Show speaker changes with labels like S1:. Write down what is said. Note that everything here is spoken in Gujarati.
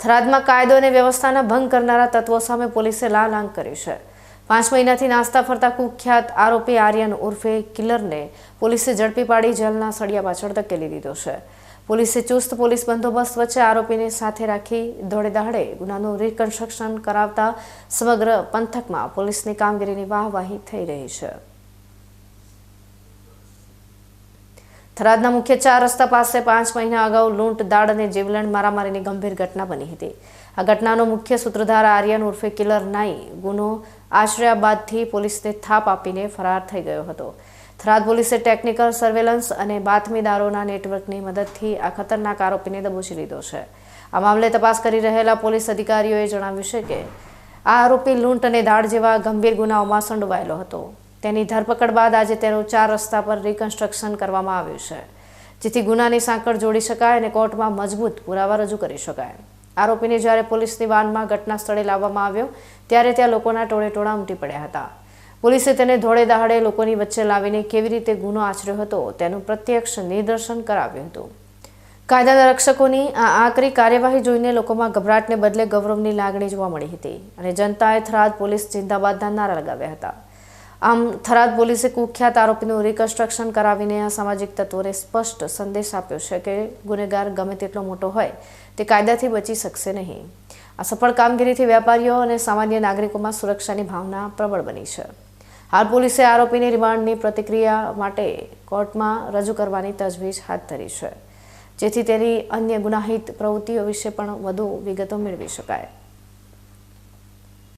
S1: થરાદમાં કાયદો અને વ્યવસ્થાના ભંગ કરનારા તત્વો સામે પોલીસે લાલ આંગ કરી છે. પાંચ મહિનાથી નાસ્તા ફરતા કુખ્યાત આરોપી આર્યન ઉર્ફે કિલરને પોલીસે ઝડપી પાડી જેલના સળિયા પાછળ ધકેલી દીધો છે. પોલીસે ચુસ્ત પોલીસ બંદોબસ્ત વચ્ચે આરોપીને સાથે રાખી દોડે દહાડે ગુનાનું રિકન્સ્ટ્રક્શન કરાવતા સમગ્ર પંથકમાં પોલીસની કામગીરીની વાહવાહી થઈ રહી છે. થરાદના મુખ્ય ચાર રસ્તા પાસે પાંચ મહિના અગાઉ લૂંટ, દાડ અને જીવલેણ મારામારીની ગંભીર ઘટના બની હતી. આ ઘટનાનો મુખ્ય સૂત્રધાર આર્યન ઉર્ફે કિલર નાઈ ગુનો આશ્રયા બાદથી પોલીસને થાપ આપીને ફરાર થઈ ગયો હતો. થરાદ પોલીસે ટેકનિકલ સર્વેલન્સ અને બાતમીદારોના નેટવર્કની મદદથી આ ખતરનાક આરોપીને દબોચી લીધો છે. આ મામલે તપાસ કરી રહેલા પોલીસ અધિકારીઓએ જણાવ્યું છે કે આ આરોપી લૂંટ અને દાડ જેવા ગંભીર ગુનાઓમાં સંડોવાયેલો હતો. તેની ધરપકડ બાદ આજે તેનું ચાર રસ્તા પર રિકન્સ્ટ્રક્શન કરવામાં આવ્યું છે. જેથી ગુનાની સાંકળ જોડી શકાય અને કોર્ટમાં મજબૂત પુરાવા રજૂ કરી શકાય. આરોપીને જ્યારે પોલીસની વાનમાં ઘટના સ્થળે લાવવામાં આવ્યો, ત્યારે ત્યાં લોકોના ટોળે ટોળા ઉમટી પડ્યા હતા. પોલીસે તેને ધોળે દહાડે લોકોની વચ્ચે લાવીને કેવી રીતે ગુનો આચર્યો હતો, તેનું પ્રત્યક્ષ નિદર્શન કરાવ્યું હતું. કાયદાના રક્ષકોની આ આકરી કાર્યવાહી જોઈને લોકોમાં ગભરાટને બદલે ગૌરવની લાગણી જોવા મળી હતી અને જનતાએ થરાદ પોલીસ જિંદાબાદના નારા લગાવ્યા હતા. આમ થરાદ પોલીસે કુખ્યાત આરોપીનું રિકન્સ્ટ્રક્શન કરાવીને આ સામાજિક તત્વોને સ્પષ્ટ સંદેશ આપ્યો છે કે ગુનેગાર ગમે તેટલો મોટો હોય, તે કાયદાથી બચી શકશે નહીં. આ સફળ કામગીરીથી વેપારીઓ અને સામાન્ય નાગરિકોમાં સુરક્ષાની ભાવના પ્રબળ બની છે. હાલ પોલીસે આરોપીની રિમાન્ડની પ્રતિક્રિયા માટે કોર્ટમાં રજૂ કરવાની તજવીજ હાથ ધરી છે. જેથી તેની અન્ય ગુનાહિત પ્રવૃત્તિઓ વિશે પણ વધુ વિગતો મેળવી શકાય.